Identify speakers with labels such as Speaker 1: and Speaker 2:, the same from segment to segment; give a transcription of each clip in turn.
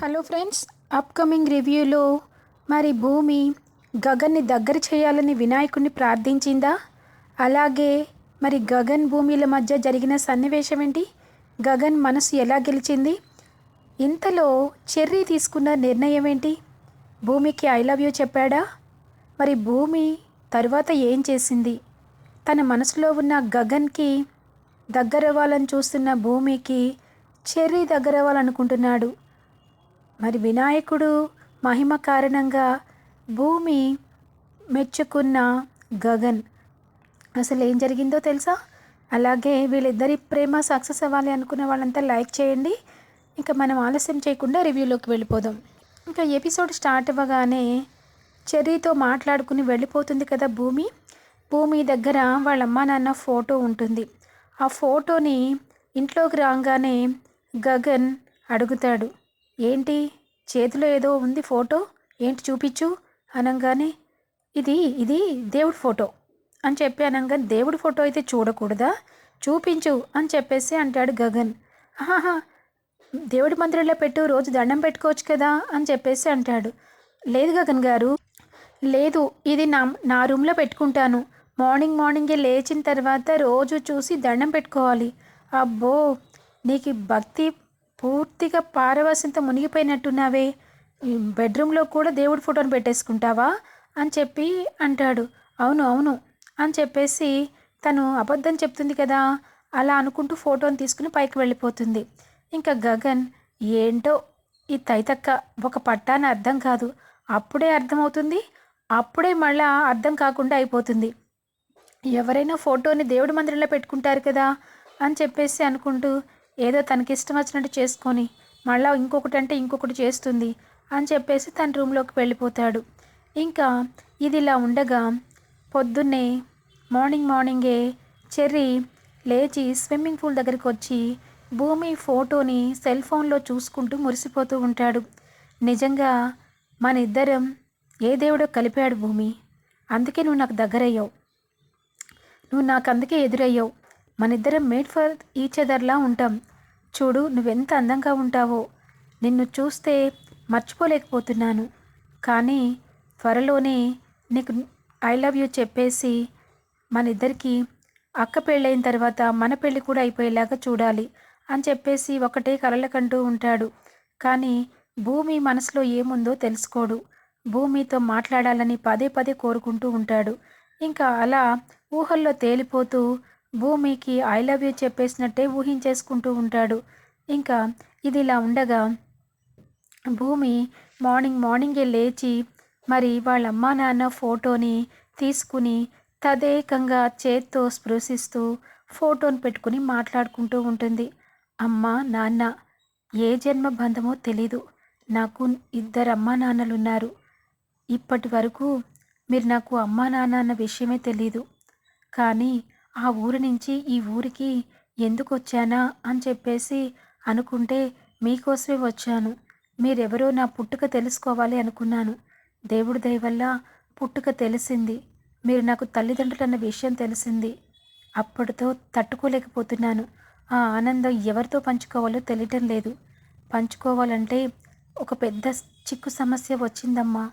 Speaker 1: Hello friends upcoming రివ్యూలో మరి భూమి గగన్ని దగ్గర చేయాలని వినాయకుడిని ప్రార్థించిందా? అలాగే మరి గగన్ భూమిల మధ్య జరిగిన సన్నివేశం ఏంటి గగన్ మనసు ఎలా గెలిచింది? ఇంతలో చెర్రీ తీసుకున్న నిర్ణయం ఏంటి భూమికి ఐ లవ్ యూ చెప్పాడా? మరి భూమి తరువాత ఏం చేసింది? తన మనసులో ఉన్న గగన్కి దగ్గరవ్వాలని చూస్తున్న భూమికి చెర్రీ దగ్గరవ్వాలనుకుంటున్నాడు. మరి వినాయకుడు మహిమ కారణంగా భూమి మెచ్చుకున్న గగన్. అసలు ఏం జరిగిందో తెలుసా? అలాగే వీళ్ళిద్దరి ప్రేమ సక్సెస్ అవ్వాలి అనుకున్న వాళ్ళంతా లైక్ చేయండి. ఇంకా మనం ఆలస్యం చేయకుండా రివ్యూలోకి వెళ్ళిపోదాం. ఇంకా ఎపిసోడ్ స్టార్ట్ అవ్వగానే చెర్రీతో మాట్లాడుకుని వెళ్ళిపోతుంది కదా భూమి. భూమి దగ్గర వాళ్ళ అమ్మా నాన్న ఫోటో ఉంటుంది. ఆ ఫోటోని ఇంట్లోకి రాగానే గగన్ అడుగుతాడు. ఏంటి? చేతిలో ఏదో ఉంది ఫోటో? ఏంటి చూపించు అనగానే ఇది ఇది దేవుడి ఫోటో. అని చెప్పి అనగానే దేవుడి ఫోటో అయితే చూడకూడదా? చూపించు అని చెప్పేసి అంటాడు గగన్. ఆహా దేవుడి మందిరంలో పెట్టు రోజు దండం పెట్టుకోవచ్చు కదా? అని చెప్పేసి అంటాడు. లేదు గగన్ గారు. లేదు ఇది నా నా రూమ్లో పెట్టుకుంటాను. మార్నింగ్ మార్నింగే లేచిన తర్వాత రోజు చూసి దండం పెట్టుకోవాలి. అబ్బో నీకు భక్తి పూర్తిగా పారవశంతో మునిగిపోయినట్టున్నావే. బెడ్రూమ్లో కూడా దేవుడి ఫోటోని పెట్టేసుకుంటావా? అని చెప్పి అంటాడు. అవును అవును అని చెప్పేసి తను అబద్ధం చెప్తుంది కదా? అలా అనుకుంటూ ఫోటోని తీసుకుని పైకి వెళ్ళిపోతుంది. ఇంకా గగన్ ఏంటో ఈ తైతక్క ఒక పట్టాన అర్థం కాదు. అప్పుడే అర్థమవుతుంది అప్పుడే మళ్ళా అర్థం కాకుండా అయిపోతుంది. ఎవరైనా ఫోటోని దేవుడి మందిరంలో పెట్టుకుంటారు కదా? అని చెప్పేసి అనుకుంటూ ఏదో తనకి ఇష్టం వచ్చినట్టు చేసుకొని మళ్ళీ ఇంకొకటి అంటే ఇంకొకటి చేస్తుంది అని చెప్పేసి తన రూమ్లోకి వెళ్ళిపోతాడు. ఇంకా ఇది ఇలా ఉండగా పొద్దున్నే మార్నింగ్ మార్నింగే చెర్రీ లేచి స్విమ్మింగ్ పూల్ దగ్గరికి వచ్చి భూమి ఫోటోని సెల్ ఫోన్లో చూసుకుంటూ మురిసిపోతూ ఉంటాడు. నిజంగా మన ఇద్దరం ఏ దేవుడో కలిపాడు భూమి. అందుకే నువ్వు నాకు దగ్గరయ్యావు. నువ్వు నాకు అందుకే ఎదురయ్యావు. మన ఇద్దరం మేడ్ ఫర్ ఈచ్ అదర్లా ఉంటాం. చూడు నువ్వెంత అందంగా ఉంటావో. నిన్ను చూస్తే మర్చిపోలేకపోతున్నాను. కానీ త్వరలోనే నీకు ఐ లవ్ యూ చెప్పేసి మన ఇద్దరికి అక్క పెళ్ళైన తర్వాత మన పెళ్ళి కూడా అయిపోయేలాగా చూడాలి అని చెప్పేసి ఒకటే కలలకంటూ ఉంటాడు. కానీ భూమి మనసులో ఏముందో తెలుసుకోడు. భూమితో మాట్లాడాలని పదే పదే కోరుకుంటూ ఉంటాడు. ఇంకా అలా ఊహల్లో తేలిపోతూ భూమికి ఐ లవ్ యూ చెప్పేసినట్టే ఊహించేసుకుంటూ ఉంటాడు. ఇంకా ఇది ఇలా ఉండగా భూమి మార్నింగ్ మార్నింగే లేచి మరి వాళ్ళ అమ్మా నాన్న ఫోటోని తీసుకుని తదేకంగా చేత్తో స్పృశిస్తూ ఫోటోని పెట్టుకుని మాట్లాడుకుంటూ ఉంటుంది. అమ్మ నాన్న ఏ జన్మ బంధమో తెలీదు. నాకు ఇద్దరు అమ్మా నాన్నలున్నారు. ఇప్పటి వరకు మీరు నాకు అమ్మా నాన్న అన్న విషయమే తెలీదు. కానీ ఆ ఊరి నుంచి ఈ ఊరికి ఎందుకు వచ్చానా అని చెప్పేసి అనుకుంటే మీకోసమే వచ్చాను. మీరెవరో నా పుట్టుక తెలుసుకోవాలి అనుకున్నాను. దేవుడి దయవల్ల పుట్టుక తెలిసింది. మీరు నాకు తల్లిదండ్రులు అన్న విషయం తెలిసింది. అప్పటితో తట్టుకోలేకపోతున్నాను. ఆ ఆనందం ఎవరితో పంచుకోవాలో తెలియటం లేదు. పంచుకోవాలంటే ఒక పెద్ద చిక్కు సమస్య వచ్చిందమ్మా.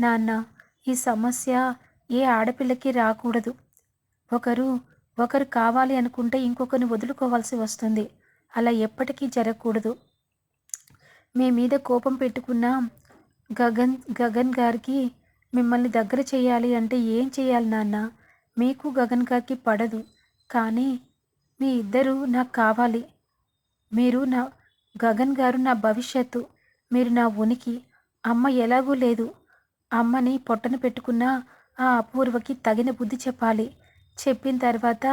Speaker 1: నాన్న ఈ సమస్య ఏ ఆడపిల్లకి రాకూడదు. ఒకరు ఒకరు కావాలి అనుకుంటే ఇంకొకరిని వదులుకోవాల్సి వస్తుంది. అలా ఎప్పటికీ జరగకూడదు. మీ మీద కోపం పెట్టుకున్న గగన్ గగన్ గారికి మిమ్మల్ని దగ్గర చేయాలి అంటే ఏం చేయాలి నాన్న? మీకు గగన్ గారికి పడదు. కానీ మీ ఇద్దరు నాకు కావాలి. మీరు నా గగన్ గారు నా భవిష్యత్తు. మీరు నా ఉనికి. అమ్మ ఎలాగూ లేదు. అమ్మని పొట్టన పెట్టుకున్న ఆ అపూర్వకి తగిన బుద్ధి చెప్పాలి. చెప్పిన తర్వాత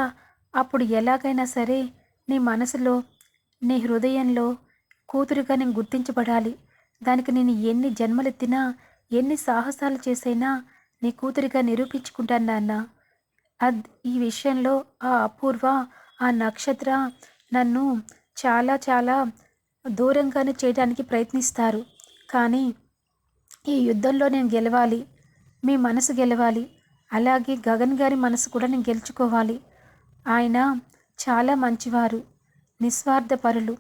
Speaker 1: అప్పుడు ఎలాగైనా సరే నీ మనసులో నీ హృదయంలో కూతురుగా నేను గుర్తించబడాలి. దానికి నేను ఎన్ని జన్మలెత్తినా ఎన్ని సాహసాలు చేసైనా నీ కూతురిగా నిరూపించుకుంటాను నాన్న. అద్ ఈ విషయంలో ఆ అపూర్వ ఆ నక్షత్ర నన్ను చాలా చాలా దూరంగానే చేయడానికి ప్రయత్నిస్తారు. కానీ ఈ యుద్ధంలో నేను గెలవాలి మీ మనసు గెలవాలి అలాగే గగన్ గారి మనసు కూడా నేను గెలుచుకోవాలి. ఆయన చాలా మంచివారు నిస్వార్థపరులు.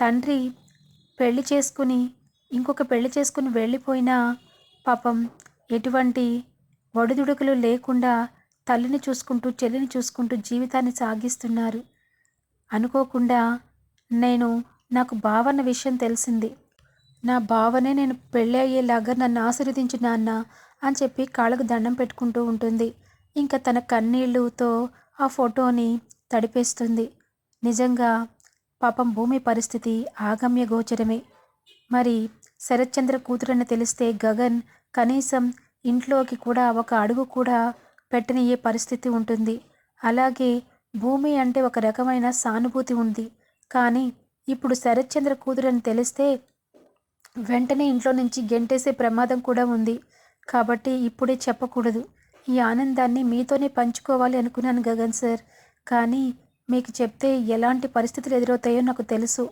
Speaker 1: తండ్రి పెళ్ళి చేసుకుని ఇంకొక పెళ్ళి చేసుకుని వెళ్ళిపోయినా పాపం ఎటువంటి ఒడిదుడుకులు లేకుండా తల్లిని చూసుకుంటూ చెల్లిని చూసుకుంటూ జీవితాన్ని సాగిస్తున్నారు. అనుకోకుండా నేను నాకు బావన్న విషయం తెలిసింది. నా భావనే నేను పెళ్ళి అయ్యేలాగా నన్ను ఆశీర్వదించు నాన్న అని చెప్పి కాళ్ళకు దండం పెట్టుకుంటూ ఉంటుంది. ఇంకా తన కన్నీళ్ళుతో ఆ ఫోటోని తడిపేస్తుంది. నిజంగా పాపం భూమి పరిస్థితి ఆగమ్య గోచరమే. మరి శరత్చంద్ర కూతురని తెలిస్తే గగన్ కనీసం ఇంట్లోకి కూడా ఒక అడుగు కూడా పెట్టనియే పరిస్థితి ఉంటుంది. అలాగే భూమి అంటే ఒక రకమైన సానుభూతి ఉంది. కానీ ఇప్పుడు శరత్చంద్ర కూతురని తెలిస్తే వెంటనే ఇంట్లో నుంచి గెంటేసే ప్రమాదం కూడా ఉంది. కాబట్టి ఇప్పుడే చెప్పకూడదు. ఈ ఆనందాన్ని మీతోనే పంచుకోవాలి అనుకున్నాను గగన్ సార్. కానీ మీకు చెప్తే ఎలాంటి పరిస్థితులు ఎదురవుతాయో నాకు తెలుసు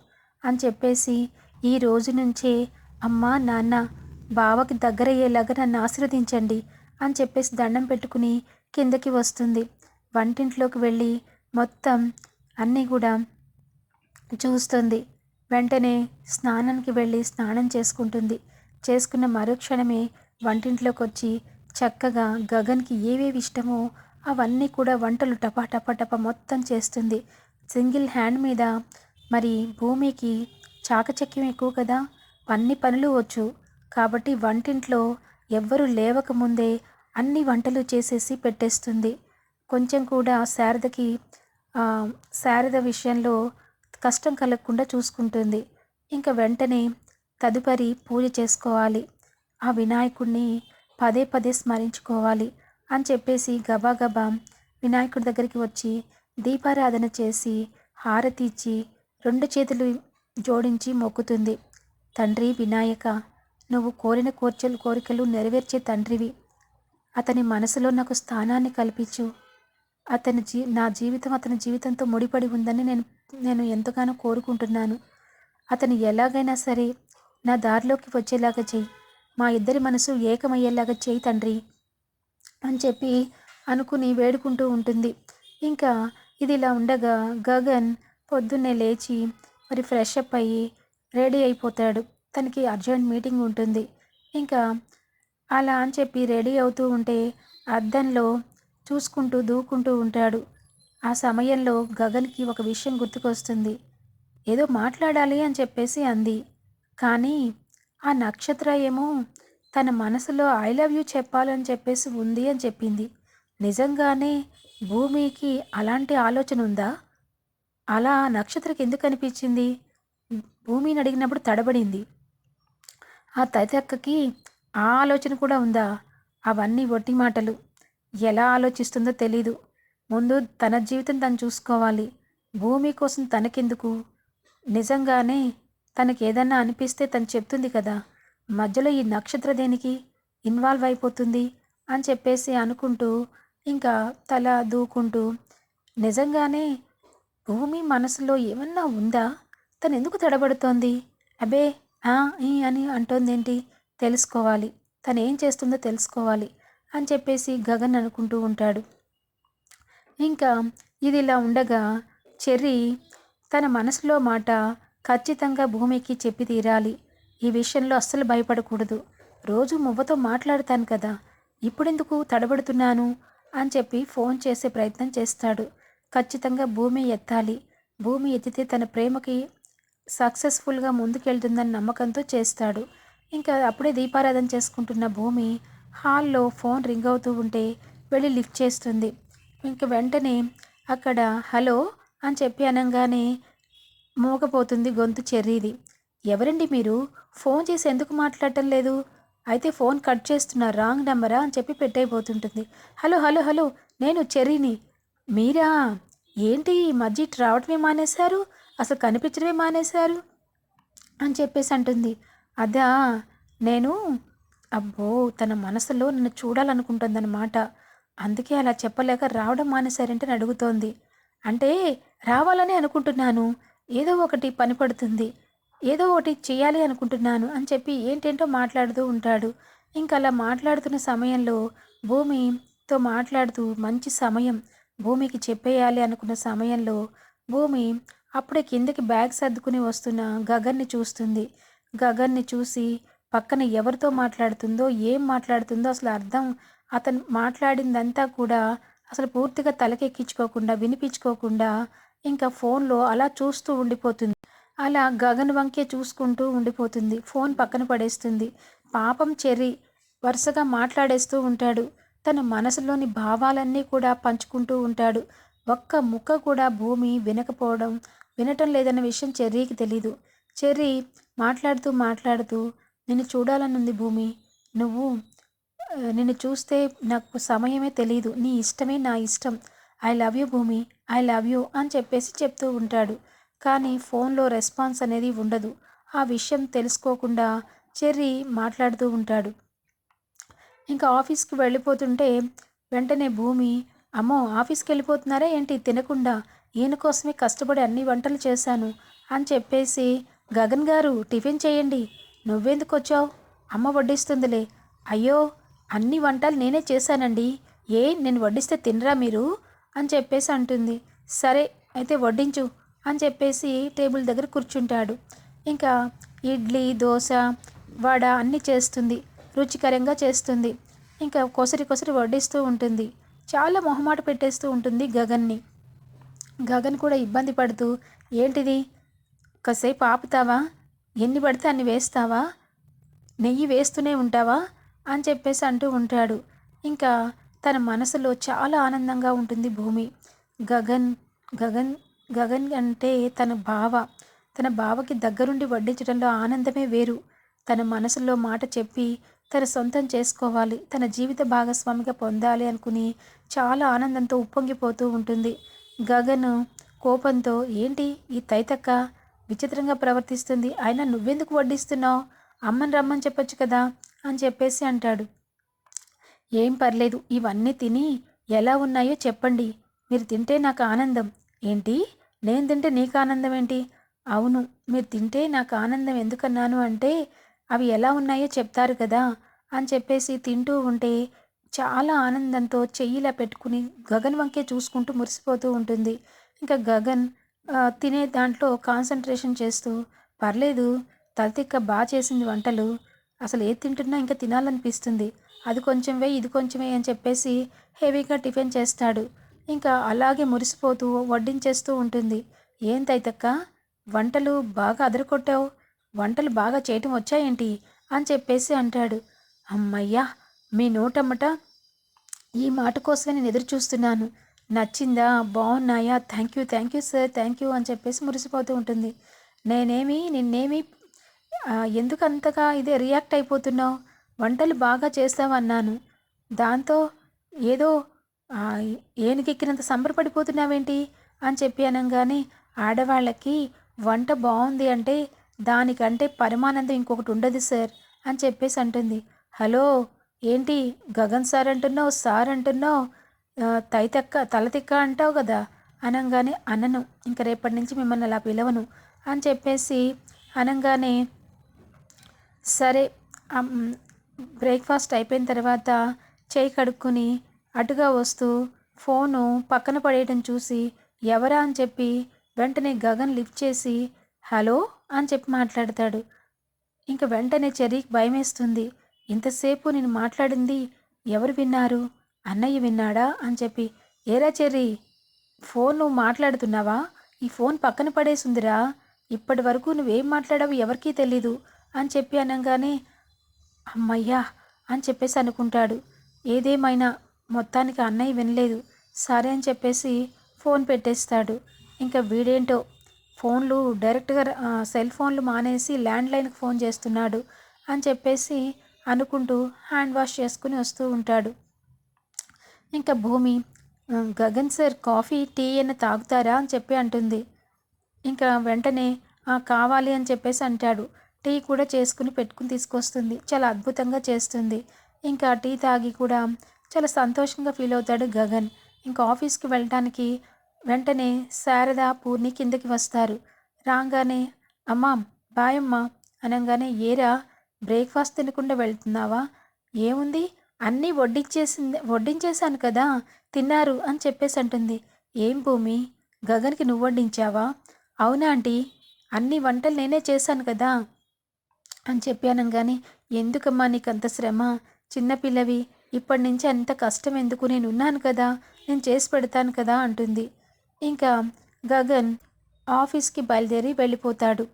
Speaker 1: అని చెప్పేసి ఈ రోజు నుంచే అమ్మా నాన్న బావకి దగ్గరయ్యేలాగా నన్ను ఆశీర్వదించండి అని చెప్పేసి దండం పెట్టుకుని కిందకి వస్తుంది. వంటింట్లోకి వెళ్ళి మొత్తం అన్నీ కూడా చూస్తుంది. వెంటనే స్నానానికి వెళ్ళి స్నానం చేసుకుంటుంది. చేసుకున్న మరుక్షణమే వంటింట్లోకి వచ్చి చక్కగా గగన్కి ఏవేవి ఇష్టమో అవన్నీ కూడా వంటలు టపా టపా టపా మొత్తం చేస్తుంది. సింగిల్ హ్యాండ్ మీద మరి భూమికి చాకచక్యం ఎక్కువ కదా? అన్ని పనులు వచ్చు. కాబట్టి వంటింట్లో ఎవ్వరూ లేవకముందే అన్ని వంటలు చేసేసి పెట్టేస్తుంది. కొంచెం కూడా శారదకి శారద విషయంలో కష్టం కలగకుండా చూసుకుంటుంది. ఇంకా వెంటనే తదుపరి పూజ చేసుకోవాలి. ఆ వినాయకుడిని పదే పదే స్మరించుకోవాలి అని చెప్పేసి గబాగబా వినాయకుడి దగ్గరికి వచ్చి దీపారాధన చేసి హారతి ఇచ్చి రెండు చేతులు జోడించి మొక్కుతుంది. తండ్రి వినాయక నువ్వు కోరిన కోర్చలు కోరికలు నెరవేర్చే తండ్రివి. అతని మనసులో నాకు స్థానాన్ని కల్పించు. అతని జీ నా జీవితం అతని జీవితంతో ముడిపడి ఉందని నేను నేను ఎంతగానో కోరుకుంటున్నాను. అతను ఎలాగైనా సరే నా దారిలోకి వచ్చేలాగా చెయ్యి. మా ఇద్దరి మనసు ఏకమయ్యేలాగా చేయి తండ్రి అని చెప్పి అనుకుని వేడుకుంటూ ఉంటుంది. ఇంకా ఇది ఇలా ఉండగా గగన్ పొద్దున్నే లేచి మరి ఫ్రెష్ అప్ అయ్యి రెడీ అయిపోతాడు. తనకి అర్జెంట్ మీటింగ్ ఉంటుంది. ఇంకా అలా అని చెప్పి రెడీ అవుతూ ఉంటే అద్దంలో చూసుకుంటూ దూకుంటూ ఉంటాడు. ఆ సమయంలో గగన్కి ఒక విషయం గుర్తుకొస్తుంది. ఏదో మాట్లాడాలి అని చెప్పేసి అంది. కానీ ఆ నక్షత్ర ఏమో తన మనసులో ఐ లవ్ యూ చెప్పాలని చెప్పేసి ఉంది అని చెప్పింది. నిజంగానే భూమికి అలాంటి ఆలోచన ఉందా? అలా నక్షత్రకి ఎందుకు అనిపించింది? భూమిని అడిగినప్పుడు తడబడింది. ఆ తైతక్కకి ఆ ఆలోచన కూడా ఉందా? అవన్నీ ఒట్టి మాటలు. ఎలా ఆలోచిస్తుందో తెలీదు. ముందు తన జీవితం తను చూసుకోవాలి. భూమి కోసం తనకెందుకు? నిజంగానే తనకి ఏదన్నా అనిపిస్తే తను చెప్తుంది కదా మధ్యలో ఈ నక్షత్ర దేనికి ఇన్వాల్వ్ అయిపోతుంది అని చెప్పేసి అనుకుంటూ ఇంకా తల దూకుంటూ నిజంగానే భూమి మనసులో ఏమన్నా ఉందా? తను ఎందుకు తడబడుతోంది? అబే ఆ ఈ అని అంటోందేంటి? తెలుసుకోవాలి. తను ఏం చేస్తుందో తెలుసుకోవాలి అని చెప్పేసి గగన్ అనుకుంటూ ఉంటాడు. ఇంకా ఇది ఇలా ఉండగా చెర్రీ తన మనసులో మాట ఖచ్చితంగా భూమికి చెప్పి తీరాలి. ఈ విషయంలో అస్సలు భయపడకూడదు. రోజు మువ్వతో మాట్లాడతాను కదా. ఇప్పుడెందుకు తడబడుతున్నాను? అని చెప్పి ఫోన్ చేసే ప్రయత్నం చేస్తాడు. ఖచ్చితంగా భూమి ఎత్తాలి. భూమి ఎత్తితే తన ప్రేమకి సక్సెస్ఫుల్గా ముందుకెళ్తుందని నమ్మకంతో చేస్తాడు. ఇంకా అప్పుడే దీపారాధన చేసుకుంటున్న భూమి హాల్లో ఫోన్ రింగ్ అవుతూ ఉంటే వెళ్ళి లిఫ్ట్ చేస్తుంది. ఇంక వెంటనే అక్కడ హలో అని చెప్పి అనగానే మూగపోతుంది గొంతు చెర్రీది. ఎవరండి మీరు? ఫోన్ చేసి ఎందుకు మాట్లాడటం లేదు? అయితే ఫోన్ కట్ చేస్తున్న రాంగ్ నెంబరా అని చెప్పి పెట్టయిపోతుంటుంది. హలో హలో హలో నేను చెర్రీని. మీరా? ఏంటి ఈ మధ్య రావటమే మానేశారు? అసలు కనిపించడమే మానేశారు? అని చెప్పేసి అంటుంది. అదా నేను అబ్బో తన మనసులో నన్ను చూడాలనుకుంటుందన్నమాట. అందుకే అలా చెప్పలేక రావడం మానేశారంటే అని అడుగుతోంది. అంటే రావాలని అనుకుంటున్నాను. ఏదో ఒకటి పని పడుతుంది. ఏదో ఒకటి చేయాలి అనుకుంటున్నాను అని చెప్పి ఏంటేంటో మాట్లాడుతూ ఉంటాడు. ఇంకా అలా మాట్లాడుతున్న సమయంలో భూమితో మాట్లాడుతూ మంచి సమయం భూమికి చెప్పేయాలి అనుకున్న సమయంలో భూమి అప్పుడే కిందకి బ్యాగ్ సర్దుకుని వస్తున్న గగన్ని చూస్తుంది. గగన్ని చూసి పక్కన ఎవరితో మాట్లాడుతుందో ఏం మాట్లాడుతుందో అసలు అర్థం అతను మాట్లాడిందంతా కూడా అసలు పూర్తిగా తలకెక్కించుకోకుండా వినిపించుకోకుండా ఇంకా ఫోన్లో అలా చూస్తూ ఉండిపోతుంది. అలా గగన్ వంకే చూసుకుంటూ ఉండిపోతుంది. ఫోన్ పక్కన పడేస్తుంది. పాపం చెర్రి వరుసగా మాట్లాడేస్తూ ఉంటాడు. తన మనసులోని భావాలన్నీ కూడా పంచుకుంటూ ఉంటాడు. ఒక్క ముక్క కూడా భూమి వినకపోవడం వినటం లేదన్న విషయం చెర్రీకి తెలీదు. చెర్రీ మాట్లాడుతూ మాట్లాడుతూ నిన్ను చూడాలనుంది భూమి. నువ్వు నిన్ను చూస్తే నాకు సమయమే తెలియదు నీ ఇష్టమే నా ఇష్టం. I love you Bhoomi. I love you అని చెప్పేసి చెప్తూ ఉంటాడు. కానీ ఫోన్లో రెస్పాన్స్ అనేది ఉండదు. ఆ విషయం తెలుసుకోకుండా చెర్రీ మాట్లాడుతూ ఉంటాడు. ఇంకా ఆఫీస్కి వెళ్ళిపోతుంటే వెంటనే భూమి అమ్మో ఆఫీస్కి వెళ్ళిపోతున్నారా ఏంటి? తినకుండా. ఈయన కోసమే కష్టపడి అన్ని వంటలు చేశాను అని చెప్పేసి గగన్ గారు టిఫిన్ చేయండి. నువ్వెందుకు వచ్చావు? అమ్మ వడ్డిస్తుందిలే. అయ్యో అన్ని వంటలు నేనే చేశానండి. ఏ నేను వడ్డిస్తే తినరా మీరు? అని చెప్పేసి అంటుంది. సరే అయితే వడ్డించు అని చెప్పేసి టేబుల్ దగ్గర కూర్చుంటాడు. ఇంకా ఇడ్లీ దోశ వడ అన్నీ చేస్తుంది. రుచికరంగా చేస్తుంది. ఇంకా కొసరి కొసరి వడ్డిస్తూ ఉంటుంది. చాలా మొహమాట పెట్టేస్తూ ఉంటుంది గగన్ని. గగన్ కూడా ఇబ్బంది పడుతూ ఏంటిది? కాసేపు ఆపుతావా? ఎన్ని పడితే అన్ని వేస్తావా? నెయ్యి వేస్తూనే ఉంటావా? అని చెప్పేసి అంటూ ఉంటాడు. ఇంకా తన మనసులో చాలా ఆనందంగా ఉంటుంది భూమి. గగన్ గగన్ గగన్ అంటే తన బావ. తన బావకి దగ్గరుండి వడ్డించడంలో ఆనందమే వేరు. తన మనసులో మాట చెప్పి తన సొంతం చేసుకోవాలి తన జీవిత భాగస్వామిగా పొందాలి అనుకుని చాలా ఆనందంతో ఉప్పొంగిపోతూ ఉంటుంది. గగన్ కోపంతో ఏంటి ఈ తైతక్క? విచిత్రంగా ప్రవర్తిస్తుంది. అయినా నువ్వెందుకు వడ్డిస్తున్నావు? అమ్మని రమ్మని చెప్పొచ్చు కదా అని చెప్పేసి అంటాడు. ఏం పర్లేదు ఇవన్నీ తిని ఎలా ఉన్నాయో చెప్పండి. మీరు తింటే నాకు ఆనందం. ఏంటి? నేను తింటే నీకు ఆనందం ఏంటి అవును మీరు తింటే నాకు ఆనందం ఎందుకన్నాను అంటే అవి ఎలా ఉన్నాయో చెప్తారు కదా అని చెప్పేసి తింటూ ఉంటే చాలా ఆనందంతో చెయ్యిలా పెట్టుకుని గగన్ వంకే చూసుకుంటూ మురిసిపోతూ ఉంటుంది. ఇంకా గగన్ తినే దాంట్లో కాన్సన్ట్రేషన్ చేస్తూ పర్లేదు తలతిక్క బాగా చేసింది వంటలు. అసలు ఏది తింటున్నా ఇంకా తినాలనిపిస్తుంది. అది కొంచెం వేయి ఇది కొంచెం వేయి అని చెప్పేసి హెవీగా టిఫిన్ చేస్తాడు. ఇంకా అలాగే మురిసిపోతూ వడ్డించేస్తూ ఉంటుంది. ఏంతైతక్క? వంటలు బాగా అదరకొట్టావు వంటలు బాగా చేయటం వచ్చాయేంటి? అని చెప్పేసి అంటాడు. అమ్మయ్యా మీ నోటమ్మట ఈ మాట కోసమే నేను ఎదురు చూస్తున్నాను. నచ్చిందా? బాగున్నాయా thank you thank you sir thank you అని చెప్పేసి మురిసిపోతూ ఉంటుంది. నేనేమి నిన్నేమి ఎందుకంతగా ఇదే రియాక్ట్ అయిపోతున్నావు? వంటలు బాగా చేస్తావన్నాను. దాంతో ఏదో ఏనుగెక్కినంత సంబరపడిపోతున్నావేంటి? అని చెప్పి అనగానే ఆడవాళ్ళకి వంట బాగుంది అంటే దానికంటే పరమానందం ఇంకొకటి ఉండదు సార్ అని చెప్పేసి అంటుంది. హలో ఏంటి గగన్ సార్ అంటున్నావు సార్ అంటున్నావు? ఆ, తైతక్క తలతిక్క అంటావు కదా? అనగానే అనను ఇంక రేపటి నుంచి మిమ్మల్ని అలా పిలవను అని చెప్పేసి అనగానే సరే బ్రేక్ఫాస్ట్ అయిపోయిన తర్వాత చేయి కడుక్కుని అటుగా వస్తూ ఫోను పక్కన పడేయటం చూసి ఎవరా? అని చెప్పి వెంటనే గగన్ లిఫ్ట్ చేసి హలో? అని చెప్పి మాట్లాడతాడు. ఇంక వెంటనే చెర్రీకి భయమేస్తుంది. ఇంతసేపు నేను మాట్లాడింది ఎవరు విన్నారు? అన్నయ్య విన్నాడా? అని చెప్పి ఏరా చెర్రీ ఫోన్ నువ్వు మాట్లాడుతున్నావా? ఈ ఫోన్ పక్కన పడేసుందిరా. ఇప్పటి వరకు నువ్వేం మాట్లాడావు ఎవరికీ తెలీదు. అని చెప్పి అనగానే అమ్మయ్యా అని చెప్పేసి అనుకుంటాడు. ఏదేమైనా మొత్తానికి అన్నయ్య వినలేదు. సరే అని చెప్పేసి ఫోన్ పెట్టేస్తాడు. ఇంకా వీడేంటో? ఫోన్లు డైరెక్ట్గా సెల్ ఫోన్లు మానేసి ల్యాండ్లైన్కి ఫోన్ చేస్తున్నాడు అని చెప్పేసి అనుకుంటూ హ్యాండ్ వాష్ చేసుకుని వస్తూ ఉంటాడు. ఇంకా భూమి గగన్ సార్ కాఫీ టీ అయినా తాగుతారా? అని చెప్పి అంటుంది. ఇంకా వెంటనే కావాలి అని చెప్పేసి అంటాడు. టీ కూడా చేసుకుని పెట్టుకుని తీసుకొస్తుంది. చాలా అద్భుతంగా చేస్తుంది. ఇంకా టీ తాగి కూడా చాలా సంతోషంగా ఫీల్ అవుతాడు గగన్. ఇంకా ఆఫీస్కి వెళ్ళటానికి వెంటనే శారద పూర్ణి కిందకి వస్తారు. రాగానే అమ్మా బాయ్ అమ్మా అనగానే ఏరా బ్రేక్ఫాస్ట్ తినకుండా వెళ్తున్నావా? ఏముంది? అన్నీ వడ్డించేసింది వడ్డించేశాను కదా తిన్నారు అని చెప్పేసి అంటుంది. ఏం భూమి? గగన్కి నువ్వు వడ్డించావా? అవునా ఆంటీ అన్ని వంటలు నేనే చేశాను కదా అని చెప్పాను కానీ ఎందుకమ్మా నీకు అంత శ్రమ చిన్నపిల్లవి ఇప్పటి నుంచి అంత కష్టం ఎందుకు? నేను ఉన్నాను కదా నేను చేసి పెడతాను కదా అంటుంది. ఇంకా గగన్ ఆఫీస్కి బయలుదేరి వెళ్ళిపోతాడు.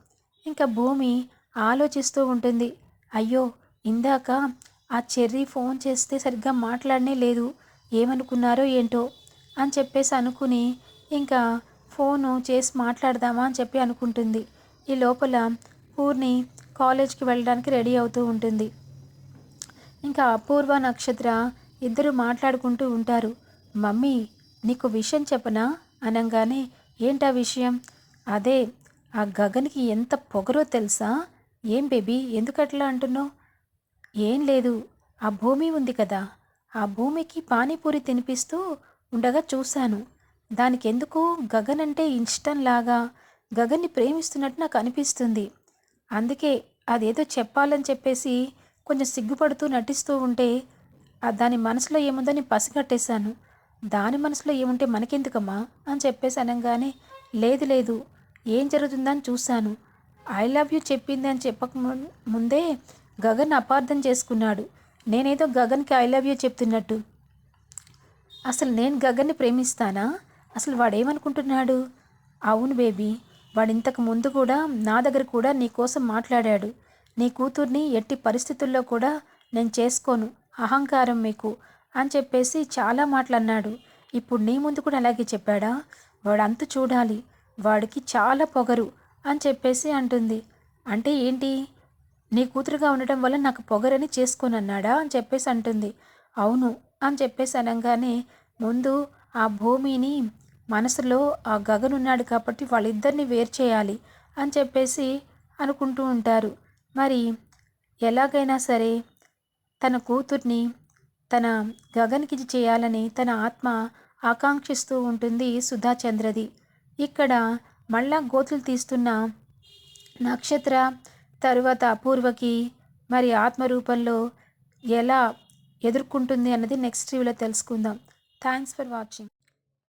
Speaker 1: ఇంకా భూమి ఆలోచిస్తూ ఉంటుంది. అయ్యో ఇందాక ఆ చెర్రీ ఫోన్ చేస్తే సరిగ్గా మాట్లాడనే లేదు. ఏమనుకున్నారో ఏంటో అని చెప్పేసి అనుకుని ఇంకా ఫోను చేసి మాట్లాడదామా అని చెప్పి అనుకుంటుంది. ఈ లోపల పూర్ణి కాలేజ్కి వెళ్ళడానికి రెడీ అవుతూ ఉంటుంది. ఇంకా అపూర్వ నక్షత్ర ఇద్దరు మాట్లాడుకుంటూ ఉంటారు. మమ్మీ నీకు విషయం చెప్పనా? అనగానే ఏంటా విషయం? అదే ఆ గగన్కి ఎంత పొగరో తెలుసా? ఏం బేబీ ఎందుకట్లా అంటున్నావు? ఏం లేదు ఆ భూమి ఉంది కదా. ఆ భూమికి పానీపూరి తినిపిస్తూ ఉండగా చూశాను. దానికి ఎందుకు గగన్ అంటే ఇష్టంలాగా గగన్ని ప్రేమిస్తున్నట్టు నాకు అనిపిస్తుంది. అందుకే అదేదో చెప్పాలని చెప్పేసి కొంచెం సిగ్గుపడుతూ నటిస్తూ ఉంటే దాని మనసులో ఏముందని పసిగట్టేశాను. దాని మనసులో ఏముంటే మనకెందుకమ్మా? అని చెప్పేసి అనగానే లేదు లేదు. ఏం జరుగుతుందని చూశాను. ఐ లవ్ యూ చెప్పింది అని చెప్పక ముందే గగన్ అపార్థం చేసుకున్నాడు. నేనేదో గగన్కి ఐ లవ్ యూ చెప్తున్నట్టు. అసలు నేను గగన్ని ప్రేమిస్తానా? అసలు వాడేమనుకుంటున్నాడు? అవును బేబీ. వాడు ఇంతకు ముందు కూడా నా దగ్గర కూడా నీ కోసం మాట్లాడాడు. నీ కూతుర్ని ఎట్టి పరిస్థితుల్లో కూడా నేను చేసుకోను. అహంకారం మీకు అని చెప్పేసి చాలా మాటలు అన్నాడు ఇప్పుడు నీ ముందు కూడా అలాగే చెప్పాడా? వాడు అంతు చూడాలి. వాడికి చాలా పొగరు అని చెప్పేసి అంటుంది. అంటే ఏంటి? నీ కూతురుగా ఉండటం వల్ల నాకు పొగరని చేసుకోనన్నాడా అని చెప్పేసి అంటుంది. అవును అని చెప్పేసి అనగానే ముందు ఆ భూమిని మనసులో ఆ గగన్ ఉన్నాడు కాబట్టి వాళ్ళిద్దరిని వేరు చేయాలి అని చెప్పేసి అనుకుంటూ ఉంటారు. మరి ఎలాగైనా సరే తన కూతుర్ని తన గగన్కి చేయాలని తన ఆత్మ ఆకాంక్షిస్తూ ఉంటుంది సుధాచంద్రది. ఇక్కడ మళ్ళా గోతులు తీస్తున్న నక్షత్ర తరువాత అపూర్వకి మరి ఆత్మరూపంలో ఎలా ఎదుర్కొంటుంది అన్నది నెక్స్ట్ రివ్యూలో తెలుసుకుందాం. Thanks for watching